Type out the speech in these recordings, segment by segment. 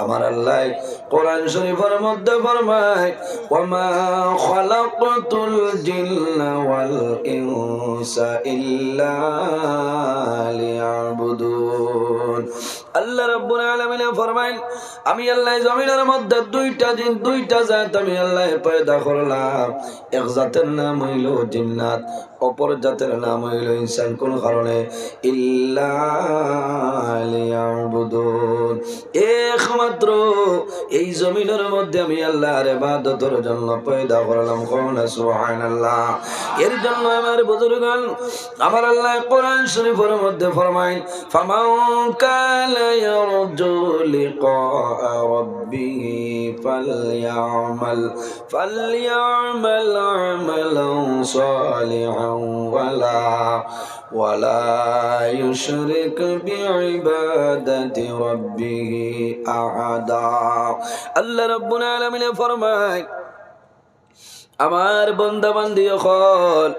আমার আল্লাহ কোরআন শরীফের মধ্যে ফরমায় ওয়ামা খালাকতুল জিন্না ইল্লা লিয়াবুদুন। আল্লাহ রাব্বুল ফরমাইন, আমি আল্লাহ জমিনের মধ্যে দুইটা দুইটা জাত আমি আল্লাহ পয়দা করলাম। এক নাম নাম ইল্লা একমাত্র এই জমিনের মধ্যে আমি আল্লাহর ইবাদতের জন্য পয়দা করলাম কোন এর জন্য আমার বুজুর্গান আমার আল্লাহ কোরআন শরীফের মধ্যে ফরমায় ফামাউ কানা يرجو لقاء ربه فليعمل فليعمل عملا صالحا ولا ولا يشرك بعبادة ربه أحدا. الله رب العالمين فرمائے আমার বন্দা বান্দি অকল,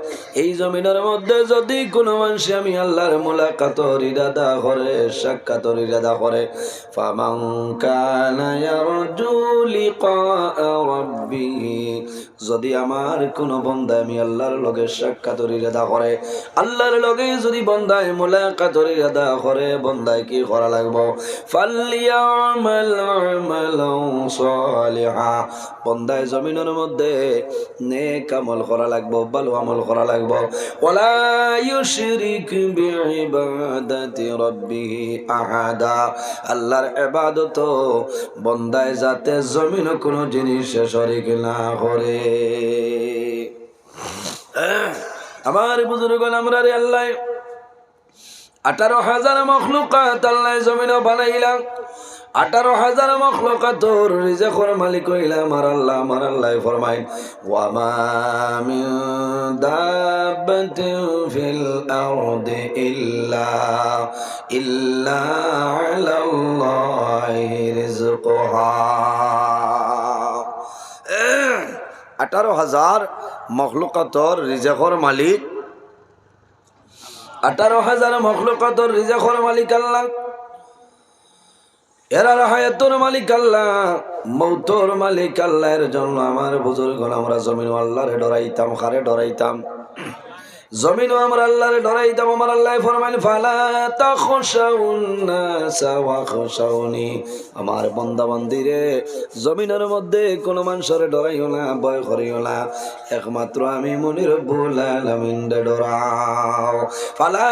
এই জমিনের মধ্যে যদি কোনো মানুষ আমি আল্লাহর মোলাকাতর ইরাদা করে, সাক্ষাতর ইরাদা করে যদি আমার কোনো বন্দা আমি আল্লাহর লগে সাক্ষাতর ইরাদা করে, আল্লাহর লগে যদি বন্দায় মোলাকাতর ইরাদা করে, বন্দায় কি করা লাগবো? সালিহা, বন্দায় জমিনের মধ্যে নেক আমল করা লাগবো, ভালো আমল করা লাগবো। ইউশরিক বিইবাদাতি রাব্বিহি আহাদা। আল্লাহর ইবাদত বন্দায় যাতে জমিন কোনো জিনিসে শরীক না করে। আমার বুজুর্গ আমরা রে আল্লাহ আঠারো হাজার মখলুকাত আল্লাহ জমিন বানাইলাম। আঠারো হাজার মখলকাতর রিজেকর মালিক হইলা আমার আল্লাহ আমার আল্লাহ ফরমাই ওয়ামা মিন দাব্বাতিন ফিল আরদি ইল্লা ইল্লা আলাল্লাহি রিজকুহা আঠারো হাজার মখলুকাতর রিজেকর মালিক, আঠারো হাজার মখলুকাতর রিজেকর মালিক আল্লাহ এরা হায়াতর মালিক আল্লাহ, মৌতর মালিক আল্লাহর জন্য আমার বুজুর্গ, আমরা জমিন আল্লাহরে ডরাইতাম খারে ডরাইতাম। জমিনও আমরা আল্লাহরে ডরাইতাম আমার আল্লাহ ফরমাইল ফালা ওয়া খশাউনি। আমার বান্দা বান্দিরে জমিনের মধ্যে কোন মানুষের ডরাইও না, ভয় করিও না। একমাত্র আমি মনির আলামিন ডরাও। ফালা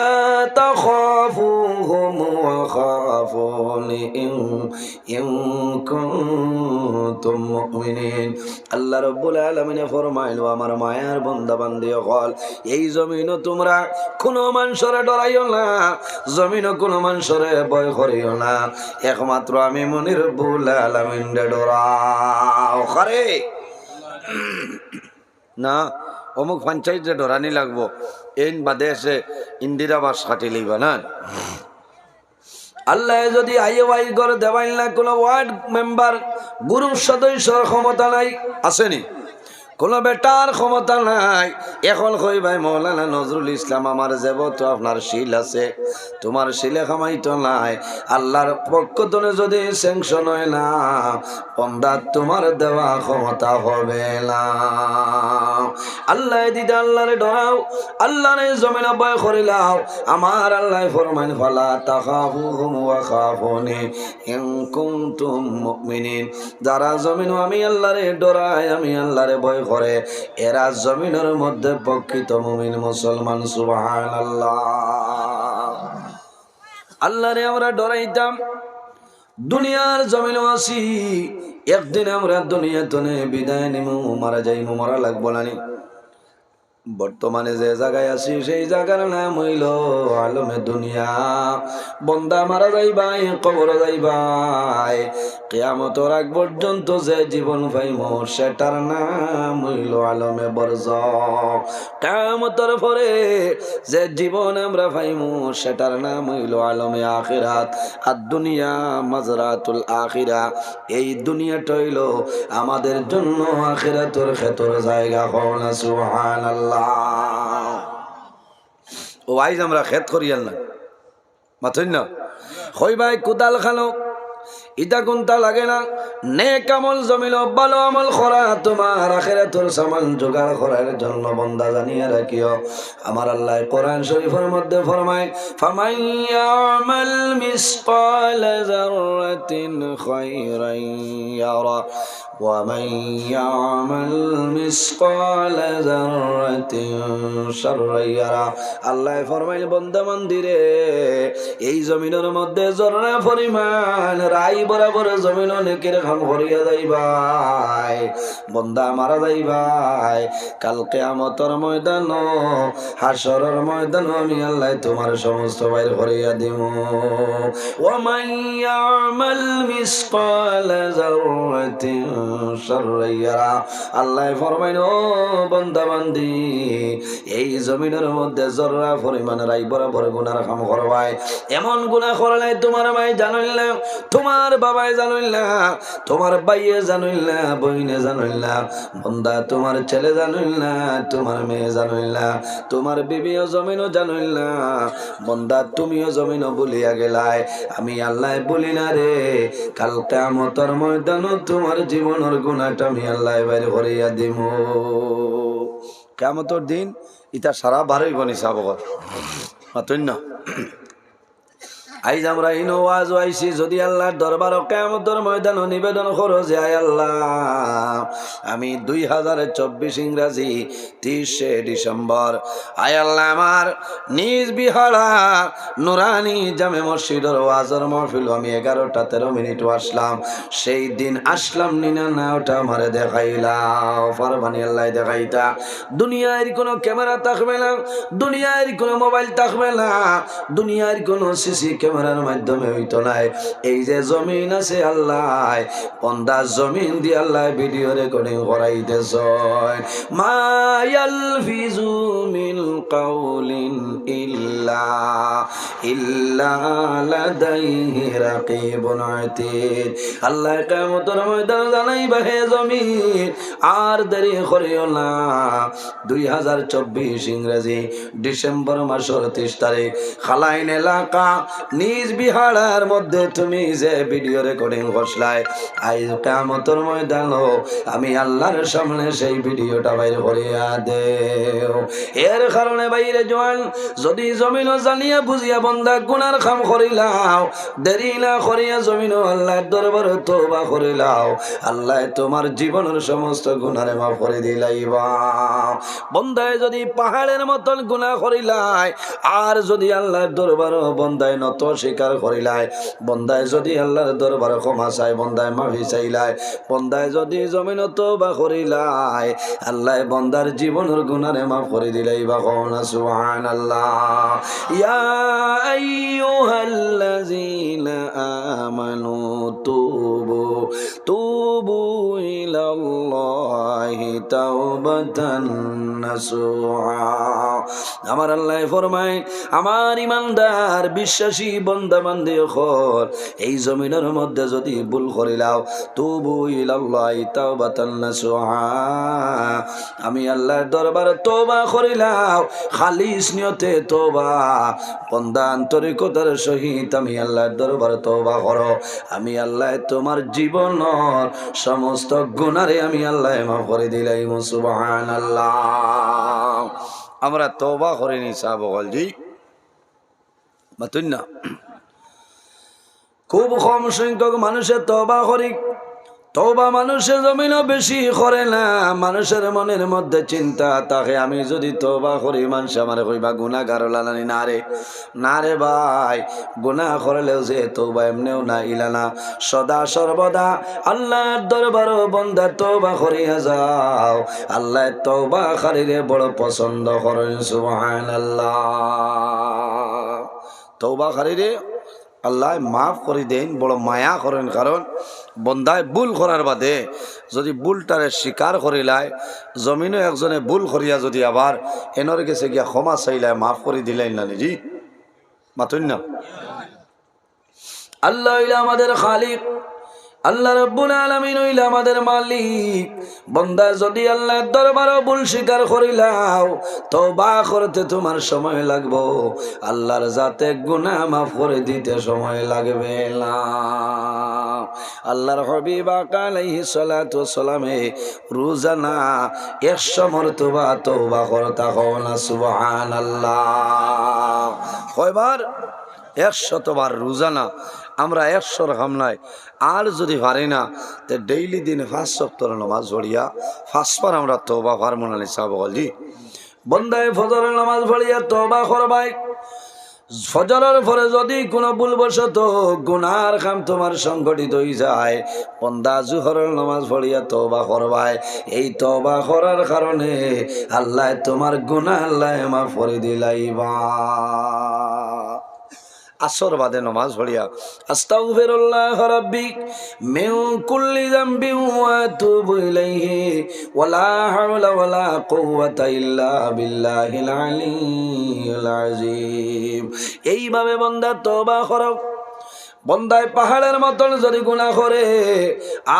কুনতুম মুমিনিন। আল্লাহ রব্বুল আলামিন ফরমাইল আমার মায়ার বান্দা বান্দি হল এই জমিনও তোমরা কোনো মানুষরে ডরাইও না, জমিনও কোনো মানুষরে ভয় করিও না। একমাত্র আমি মনির আলামিন ডরাও। করে না, অমুক পঞ্চায়েতে ডরানি লাগবো। এন বাদে এসে ইন্দিরা বাস কাটি লইবা না। আল্লাহ যদি আইয়ে ওয়াই করে দেওয়াইল না, কোনো ওয়ার্ড মেম্বার গ্রুপ সদস্যর ক্ষমতা নাই, আসেনি। কোনো বেটার ক্ষমতা নাই। এখন কই ভাই, মৌলানা নজরুল ইসলাম, আমার যাব তো আপনার শিল আছে। তোমার শিলে খামাই তো নাই। আল্লাহর পক্ষ থেকে যদি স্যাংশন হয় না পন্দা তোমার দেওয়া ক্ষমতা হবে না। আল্লাহ দিদা, আল্লাহরে ডরাও আল্লাহরে জমিন ভয় করিলাও আমার আল্লাহ ফরমাইন, ফালা তাখাফুহুম ওয়া খাফুনি ইন কুনতুম মুমিনিন। যারা জমিন আমি আল্লাহরে ডরাই, আমি আল্লাহরে ভয় করে, এরা জমিনের মধ্যে প্রকৃত মুমিন মুসলমান, সুবহানাল্লাহ আল্লাহরে আমরা ডরাইতাম দুনিয়ার জমিন আসি একদিন আমরা দুনিয়া তনে বিদায় নিমু, মারা যাইমু, মারা লাগবো নি? বর্তমানে যে জায়গায় আছি, সেই জায়গার নাম হইল আলমে দুনিয়া। বন্দা মারা যাইবাই, কবর যাইবাই। কেয়ামতর আগ পর্যন্ত যে জীবন পাইম, সেটার নাম হইল আলমে বর্জ কেয়ামতর পরে যে জীবন আমরা পাইম, সেটার নাম হইল আলমে আখিরাত। আর দুনিয়া মাজরাতুল আখিরা। এই দুনিয়াটা হইল আমাদের জন্য আখিরাতুর ক্ষেতর জায়গা। হন সুবহানাল্লাহ। ও আইজ আমরা খেত করিয়াল না। মাথইন না। হই ভাই, কোদাল খানো ইটা কোনটা লাগে না। নেক আমল জমিল, ভালো আমল করা। তোমার আখেরা তোর সামান জোগাড় করার জন্য বন্দা জানিয়ে রাখিও। আমার আল্লাহ কোরআন শরীফের মধ্যে ফরমায় ফামাইয়ামাল মিসকাল যাররাতিন খায়রান ومن يعمل مثقال ذرة شرا يرى আল্লাহ ফরমাইল বন্দা মন্দিরে এই জমিনের মধ্যে জররা পরিমাণ রাই বরাবর জমিন অনেকের খাম ভরিয়া যাইবাই বন্দা মারা যাইবাই কালকে আমতর ময়দান হাসরের ময়দান আমি আল্লাহ তোমার সমস্ত বাইর ভরিয়া দিব ومن يعمل مثقال ذرة শাররাইয়া আল্লাহ ফরমাইন ও বান্দা এই জমিনের মধ্যে জররা পরিমাণ রাই বরাবর গুনার কাম করবাই এমন গুনাহ করলাই তোমার ভাই জানইল না তোমার বাবাই জানইল না তোমার বাইয়ে জানইল বইনে জানইল বন্দা বান্দা তোমার ছেলে জানইল না তোমার মেয়ে জানইল তোমার বিবিও জমিনও জানইল বন্দা তুমিও জমিনও বলিয়া গেলাই আমি আল্লাহ বলি না রে, কাল কামতর ময়দানও তোমার জীবন জীবনের গুণাটা আমি আল্লাহ বাইরে করিয়া দিম। কেমতর দিন ইটা সারা ভারই গণিস আবহাওয়া মাতই না আইজ আমরা ইনো ওয়াজ আইছি, যদি আল্লাহর দরবার কেমতর ময়দান নিবেদন করো যে আয় আল্লাহ। আমি দুই হাজার চব্বিশ ইংরাজি তিরিশে ডিসেম্বর। আয় আল্লাহ আমার নিজ বিহারা নুরানি জামে মসজিদের ওয়াজর মহফিল, আমি এগারোটা তেরো মিনিট আসলাম। সেই দিন আসলাম, নিনা না ওটা আমারে দেখাইলাম ফারবানি আল্লাহ দেখাইতা। দুনিয়ার কোনো ক্যামেরা থাকবে না, দুনিয়ার কোনো মোবাইল থাকবে না, দুনিয়ার কোনো সিসি ক্যামেরার মাধ্যমে হইতো নাই। এই যে জমিন আছে আল্লাহ পন্দা জমিন দিয়ে আল্লাহ ভিডিও রেকর্ডিং মিন কাউলিন ইল্লা আল্লাহ জমিন ইংরেজি ডিসেম্বর মাসের তিরিশ তারিখ, খালাইন এলাকা নিজ বিহারার মধ্যে তুমি যে ভিডিও রেকর্ডিং করছলাই আই কামতর ময়দান আমি আল্লাহর সামনে সেই ভিডিওটা বাইর করিয়া দেও। এর কারণে বাইরে জোয়ান, যদি জমিনও জানিয়া বুঝিয়া বন্দা গুনার খাম করিলাও, দেরি না করিয়া জমিনও আল্লাহর দরবারে তোবা করিলাও, আল্লাহ তোমার জীবনের সমস্ত গুনারে মাফ করে দিলাইবা। বন্দায় যদি পাহাড়ের মতন গুনাহ করিলাই আর যদি আল্লাহর দরবার বন্দায় নত স্বীকার করিলাই। বন্দায় যদি আল্লাহর দরবার ক্ষমা চাই, বন্দায় মাফি চাইলাই। বন্দায় যদি জমিন বা করিলাই, আল্লাহ বন্দার জীবনের গুনারে মাফ করে দিলাই। বা ইয়া আইয়ুহাল্লাযীনা আমানু তুবু তুবু আমার আল্লাহ ফরমায়, আমার ইমানদার, বিশ্বাসী বন্দা বান্দে খর এই জমিনের মধ্যে যদি ভুল করিলাও তবু ইলাল্লাহি তাওবাতান নাসুহা আমি আল্লাহর দরবারে তোবা করিলাও খালিস নিয়তে তোবা বন্দা আন্তরিকতার সহিত আমি আল্লাহর দরবারে তোবা করো। আমি আল্লাহ তোমার জীবনের সমস্ত গুণারে আমি আল্লাহ মাফ করে দিলাই সুবহান আল্লাহ আমরা তোবা করিনি সাবল জি না খুব কম সংখ্যক মানুষের তবা করি। তবা মানুষের জমিনও বেশি করে না। মানুষের মনের মধ্যে চিন্তা তাকে আমি যদি তবা করি, মানুষ আমার কইবা গুণা লালানি, না রে না রে ভাই গুণা করলেও যে তৌবা এমনিও না ইলানা সদা সর্বদা আল্লাহর দরবারও বন্দা তৌবা করিয়া যাও। আল্লাহ তৌবা খারিরে বড় পছন্দ করেন সুবহান আল্লাহ তৌবা খারিরে আল্লাহ মাফ করে দেন, বড় মায়া করেন, কারণ বন্দায় ভুল করার বাদে যদি ভুলটারে স্বীকার করিলায় জমিনও একজনে ভুল করিয়া যদি আবার এনর গেছে গিয়া ক্ষমা চাইলায় মাফ করে দিলেন না নিজি মাতুন না? আল্লাহ আমাদের খালিক আল্লাহ রব্বুল আলামিন হইল আমাদের মালিক। বন্দা, যদি আল্লাহর দরবারও ভুল স্বীকার করিলাও তো বা করতে তোমার সময় লাগবো। আল্লাহর যাতে গুনাহ মাফ করে দিতে সময় লাগবে না। আল্লাহর হবিব আলাইহি সালাতু সালামে রোজানা একশো মর্তবা তওবা করতা হও না, সুবহানাল্লাহ। কয়বার? একশতবার রোজানা আমরা একশোর হামলায় আর যদি পারি না, তো ডেইলি দিন ফাঁস সপ্তর নামাজ পড়িয়া ফাঁসবার আমরা তোবা ফার্মোনালি চাব বলি বন্দায় ফজরের নামাজ পড়িয়া তোবা করবাই। ফজরের পরে যদি কোনো ভুলবশত গুনার কাম তোমার সংগঠিত হয়ে যায়, বন্দা জুহরের নামাজ পড়িয়া তবা করবাই। এই তবা করার কারণে আল্লাহ তোমার গুনাহ আল্লাহ মাফ করে দিলাইবা। আসর বাদে নমাজ পড়িয়া, আস্তাগফিরুল্লাহ রাব্বি মিন কুল্লি যামবি ওয়া তুবু ইলাইহি, ওয়ালা হাওলা ওয়ালা কুওয়াতা ইল্লা বিল্লাহিল আলিয়্যিল আযীম। এইভাবে বান্দা তওবা করো। বন্দায় পাহাড়ের মতন যদি গুণা করে,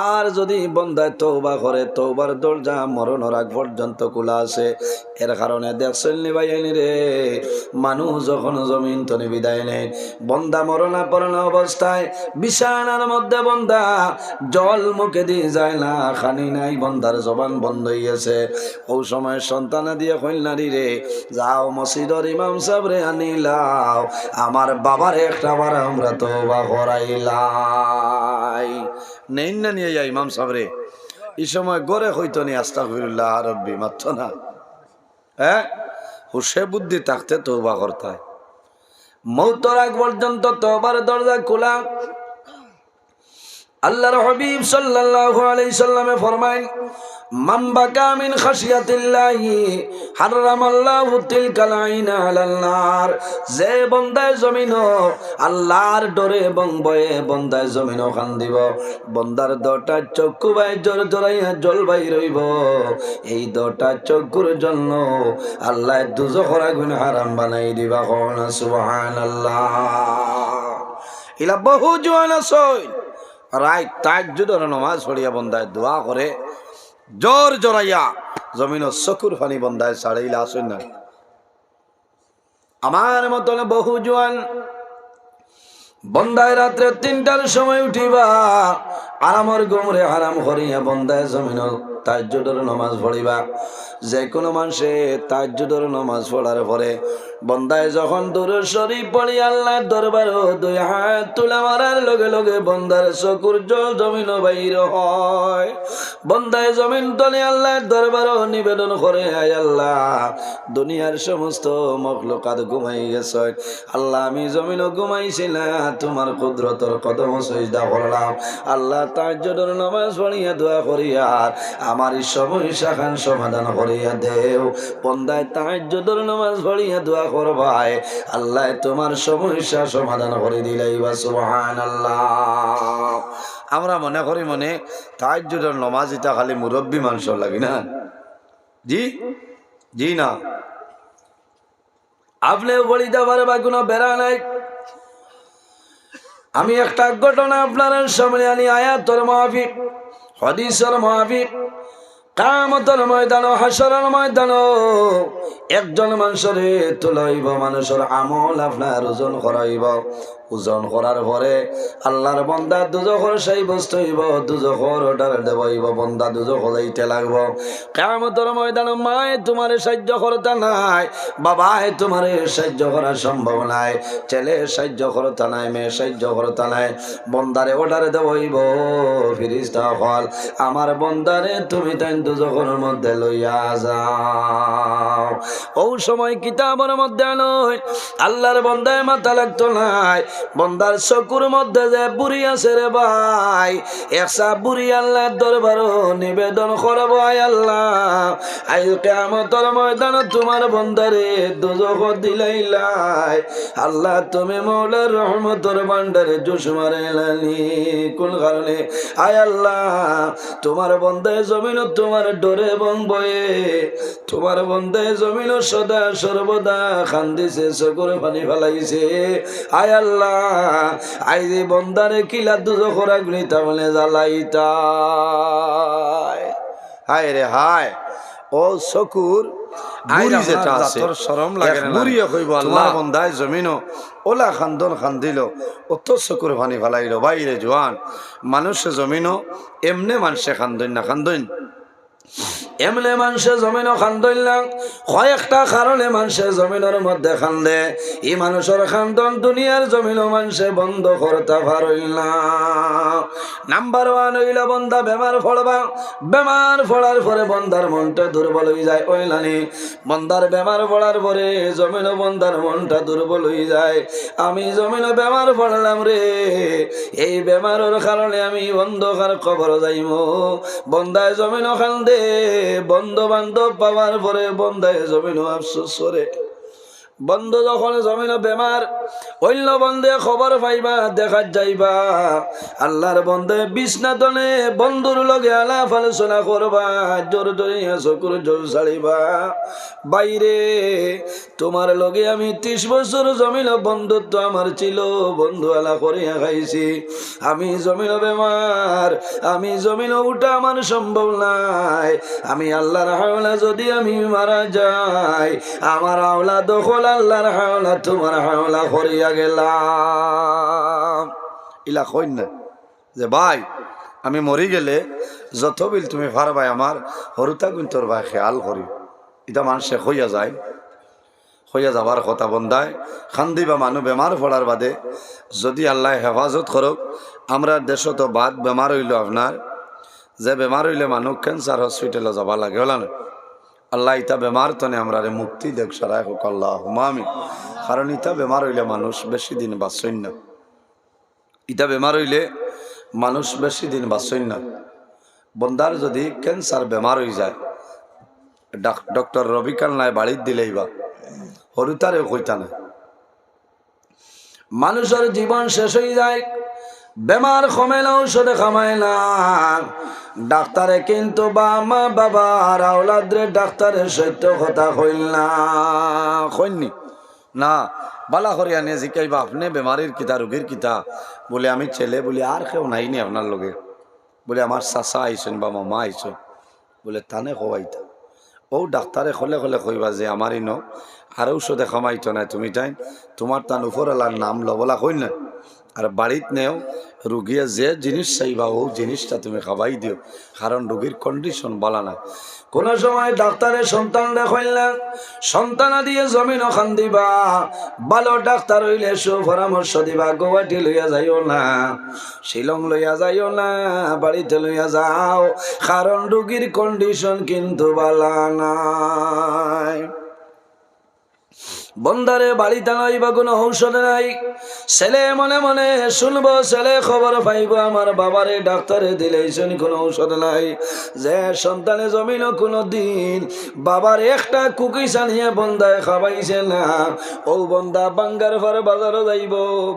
আর যদি বন্দায় তৌবা করে তৌবার দরজা মরণের আগ পর্যন্ত খোলা আছে। এর কারণে দেখছেন নিবাইনি রে, মানুষ যখন জমিন তনি বিদায় নেই বন্দা মরণা পরণা অবস্থায় বিছানার মধ্যে বন্দা জল মুখে দিয়ে যায় না, খানি নাই, বন্দার জবান বন্ধ হইয়াছে ও সময় সন্তানা দিয়ে কন্যারি রে, যাও মসজিদর ইমাম সাহেব রে আনিলাও, আমার বাবার একটা বার আমরা তো বা করাইলাই নেই না নিয়ে যাই ইমাম সাবরে। এই সময় গড়ে হইতো নি আস্তা ফিরুল্লাহ রব্বি মাত্র না। হ্যাঁ? হুসে বুদ্ধি থাকতে তৌবা করতায় মৌতরাগ পর্যন্ত তোবার দরজা খোলা। আল্লাহর হবিব সাল্লাল্লাহু আলাইহি সাল্লামে ফরমায়, মান বাকা মিন খাশিয়াতিল্লাহি, হারামাল্লাহু তিলকাল আইনা আলাল নার। যে বন্দায় জমিন আল্লাহর ডরে এবং বয়ে বন্দায় জমিন খান দিব। বন্দার দটা চক্ষু বাই জোর জোরাইয়া জল বাই রইব। এই দটা চক্ষুর জন্য আল্লাহ দুজখর আগুন হারাম বানাই দিবা কোন সুবহানাল্লাহ। ইলা বহু জোয়ান আছে। রায় তাজ্জুদর নমাজ পড়িয়া বন্দায় দোয়া করে, জোর জোরাইয়া জমিন চকুর ফানি বন্দায় ছাড়াইলে আসুন না। আমার মতন বহু জোয়ান বন্দায় রাত্রে তিনটার সময় উঠিবা আরামর গুমরে হারাম করিয়া বন্দায় জমিন, তাজ্জুদর নমাজ পড়িবা। যে কোনো মানুষে তাজ্জুদর নমাজ পড়ার পরে বন্দায় যখন দূর শরীফ পড়ি আল্লাহ দরবার দুই হাত তুলে মারার লগে লগে বন্দার চকুর জল জমিন বাইর হয়। বন্দায় জমিন তলে আল্লাহ দরবার নিবেদন করে আয় আল্লাহ, দুনিয়ার সমস্ত মখলুকাত ঘুমাই গেছ। আল্লাহ, আমি জমিনও ঘুমাইছি না, তোমার কুদরতর কদম সজদা করলাম। আল্লাহ জন্য নামাজ পড়িয়া দোয়া করিয়া আমার সমস্যা খান সমাধান করিয়া দেও। বন্দায় তার নামাজ পড়িয়া দোয়া করবাই আল্লাহ তোমার সমস্যা সমাধান করে দিলাই বা সুবহান আল্লাহ আমরা মনে করি মনে জন্য নমাজ এটা খালি মুরব্বী মানুষ লাগি না। জি? জি না? আপনিও বলিতে পারবা কোনো বেড়া নাই। আমি একটা ঘটনা আপনার সামনে আনি আয়াতর মাহফিক হদিসর মাহফিক কামতর ময়দান হাসরের ময়দান একজন মানুষরে তুলাইব, মানুষের আমল আপনার ওজন করাইব। ওজন করার পরে আল্লাহর বন্দা দুজখর সেই বস্তু হইব, দুজখর অর্ডার দেবইব বন্দা দুজখ হইতে লাগব। কামতর ময়দান মায়ে তোমার সাহায্য করতে নাই বাবায় তোমার সাহায্য করা সম্ভব নাই, ছেলে সাহায্য করতে নাই, মেয়ে সাহায্য করতে নাই, বন্দারে অর্ডার দেবইব ফিরিস্তা হল, আমার বন্দারে তুমি তাই দুজখর মধ্যে লইয়া যাও। ও সময় কিতাবের মধ্যে নয়, আল্লাহর বন্দায় মাথা লাগতো নাই বন্দার চকুর মধ্যে যে বুড়ি আছে রে ভাই একসা বুড়ি আল্লাহর দরবার নিবেদন করব আল্লাহ। আই কেমতর ময়দান তোমার বন্দারে দুজখ দিলাইলাই আল্লাহ তুমি মৌলার রহমতর ভান্ডারে জোশ মারে লালি। কোন কারণে? আয় আল্লাহ, তোমার বন্দায় জমিন তোমার ডরে এবং বয়ে। তোমার বন্দায় জমিন সদা সর্বদা খান্দিছে, চকুর পানি ফেলাইছে। আয় আল্লাহ আইজি বন্দারে কিলা দুজো খোরা গুলি তাহলে জ্বালাইতা হায় রে হায়। ও শকুর বুড়ি যেটা আছে শরম লাগে না। বুড়িয়ে কইব আল্লাহ। বন্দায় জমিনো ওলা খান্দন খান্দিল অত চকুর পানি ফালাইল। বাইরে জোয়ান মানুষে জমিনো এমনে মানুষে খান্দন না খান্দন এমনে মানুষে জমিনও খান্দন না কয়েকটা কারণে মানুষে জমিনের মধ্যে খান্দে এই মানুষের খান্দন দুনিয়ার জমিনও মানুষে বন্ধ করতে পারইল না নাম্বার ওয়ান হইল বন্দা, বেমার ফলবা বেমার ফলার পরে বন্দার মনটা দুর্বল হয়ে যায়, ওইলানি। বন্দার বেমার পড়ার পরে জমিন বন্দার মনটা দুর্বল হয়ে যায়। আমি জমিন বেমার পড়লাম রে, এই বেমারের কারণে আমি অন্ধকার কবর যাইম। বন্দায় জমিন ওখান দে বন্ধু বান্ধব পাওয়ার পরে বন্ধায় জমিন আফসোস করে। বন্ধ যখন জমিন বেমার, অন্য বন্ধে খবর পাইবা দেখা যাইবা। আল্লাহর বন্ধে বিছনাতনে বন্ধুর লগে আলাপ আলোচনা করবা, জোর জোরিয়া চকুর জোর ছাড়িবা বাইরে, তোমার লগে আমি ত্রিশ বছর জমিন বন্ধুত্ব আমার ছিল, বন্ধু আলা করিয়া খাইছি। আমি জমিন বেমার, আমি জমিন উঠা আমার সম্ভব নাই। আমি আল্লাহর হাওলা যদি আমি মারা যাই, আমার আওলা দখল আল্লাহর হাওলা, তোমার হাওলা করিয়া গেলাম। ইলা কইন না যে ভাই, আমি মরি গেলে যত বিল তুমি ভাই আমার হরুতা গুন্তর ভাই খেয়াল করি। এটা মানুষে হইয়া যায়, হইয়া যাবার কথা বন্ধায়। খান্দি বা মানুষ বেমার পড়ার বাদে যদি আল্লাহ হেফাজত করক আমরা দেশত বাদ বেমার হইল আপনার যে বেমার হইলে মানুষ ক্যান্সার হসপিটালে যাবা লাগে, হলা না আল্লাহ ইতা বেমার তনে আমরা রে মুক্তি দেখ সারাই হোক আল্লাহ হুমামি কারণ ইতা বেমার হইলে মানুষ বেশি দিন বাঁচন না। ইটা বেমার হইলে মানুষ বেশি দিন বাঁচন না। বন্দার যদি ক্যান্সার বেমার হয়ে যায়, ডাক- ডক্টর রবিকাল নাই বাড়ির দিলেই বা হরুতারে কইতা না মানুষের জীবন শেষ হয়ে যায় বেমার কমে না ঔষধে খামায় না ডাক্তারে কিন্তু বা মা বাবা আর আওলাদরে ডাক্তারের সত্য কথা কইল না। কইননি না? বালা করে আনে জিকাইবা আপনি বেমারির কিতা, রোগীর কিতা। বলে আমি ছেলে বলে, আর কেউ নাইনি আপনার লগে। বলে আমার চাচা আইসেন বা মামা আইসেন বলে তানে খোয়াইতা ও ডাক্তারে খলে খলে কইবা যে আমার ন আর ঔষধে খামাইতো না তুমি তাই। তোমার তান উপরওয়ালার নাম লবলা কই না। আর বাড়িত নেও, রুগিয়া যে জিনিস চাইবা ও জিনিসটা তুমি খাবাই দিও। কারণ রুগীর কন্ডিশন বলা না কোন সময় ডাক্তারের সন্তান দেখাইল না সন্তান দিয়ে জমিন ওখান দিবা, ভালো ডাক্তার হইলে সুপরামর্শ দিবা গোয়াটি লইয়া যাইও না, শিলং লইয়া যাইও না, বাড়িতে লইয়া যাও। কারণ রুগীর কন্ডিশন কিন্তু বালা নাই। বন্দারে বাড়িতে নাই বা কোনো ঔষধ নাই। ছেলে মনে মনে শুনব, ছেলে খবর পাইব, আমার বাবারে ডাক্তারে দিলেইছেন কোনো ঔষধ নাই। যে সন্তানে জমিন কোনো দিন বাবার একটা কুকি সানিয়ে বন্দায় খাবাইছে না। ও বন্দা বাঙ্গার পরে বাজারে যাইব,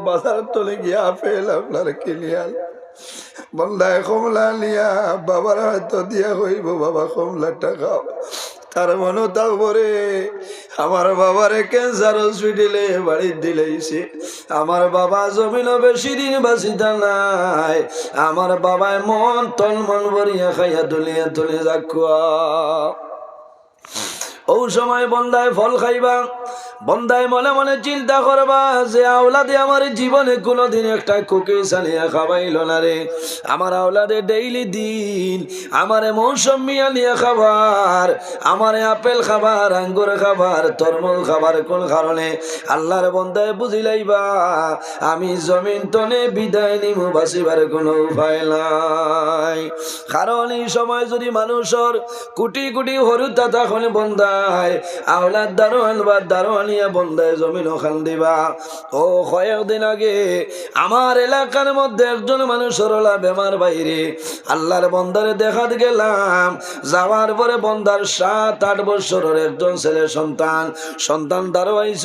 বাজার তলে গিয়া ফেল আপনার কিনিয়াল বন্দায় কমলা নিয়া বাবার হয়তো দিয়া হইব, বাবা কমলাটা খাও তার মনে তারপরে আমার বাবারে ক্যান্সার হসপিটালে বাড়ি দিলেইছে। আমার বাবা জমিন বেশি দিন বাসিতা নাই। আমার বাবায় মন তন মন ভরিয়া খাইয়া তুলিয়া তুলে যাক ও সময় বন্দায় ফল খাইবা। বন্দায় মনে মনে চিন্তা করবা যে আওলাদে আমার জীবনে কোনোদিন একটা কুকি সানিয়া খাবাইল না রে। আমার আওলাদে ডেইলি দিন আমারে মৌসুমি আনিয়া খাবার, আমারে আপেল খাবার, আঙ্গুর খাবার, তরমুজ খাবার কোন কারণে? আল্লাহর বন্দায় বুঝিলাইবা, আমি জমিন তনে বিদায় নিমু, বাঁচিবার কোনো উপায় নাই। কারণ এই সময় যদি মানুষের কোটি কোটি হরুতা তখন বন্দায়, আওলাদ দারোয়ান বা দারোয়ানিয়া বন্দায় জমিন ওখান দিবা। ও কয়েকদিন আগে আমার এলাকার মধ্যে একজন মানুষের হলা বেমার বাইরে। আল্লাহর বন্দারে দেখাত গেলাম। যাওয়ার পরে বন্দার সাত, আট বছরের একজন ছেলে সন্তান। সন্তান দারোয়াইছ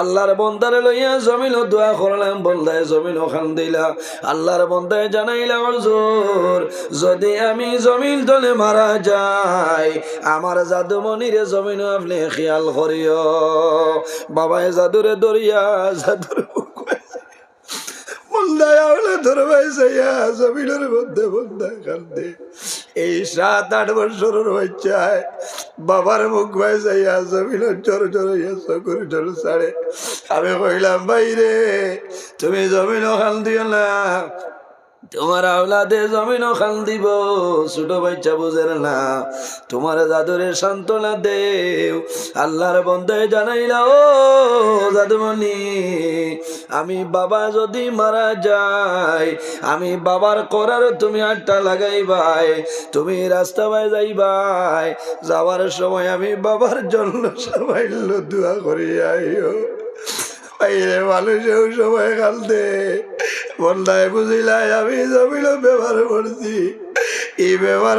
আল্লাহর বন্দারে লইয়া জমিন দোয়া করলাম বন্দায় জমিন ওখান দিলা। আল্লাহর বন্দায় জানাইলাম হুজুর, যদি আমি জমিন তলে মারা যাই, আমার জাদুমণিরে জমিন আপনি খেয়াল করিও। বাবায় জাদুরে দরিয়া, জাদুর এই সাত বাবার মুখ ভাই যাইয়া জমিনের জোর হইয়া চকুর জল ছাড়ে। আমি কইলাম বাইরে তুমি জমিন খাল দিও না তোমার আওলাদে জমিন খাল দিব, ছোট বাচ্চা বুঝেন না। তোমার জাদুরে সান্ত্বনা দেও, আল্লাহর বন্ধায় জানাইলা, ও জাদুমণি, আমি বাবা যদি মারা যাই আমি বাবার করার তুমি আটটা লাগাইবাই, তুমি রাস্তা বাই যাইবাই, যাওয়ার সময় আমি বাবার জন্য সবাই দোয়া করি আইও বাইরে মানুষেও সময় কালতে বন্যায় বুঝিলাই আমি জমিল ব্যবহার করছি। এই ব্যবহার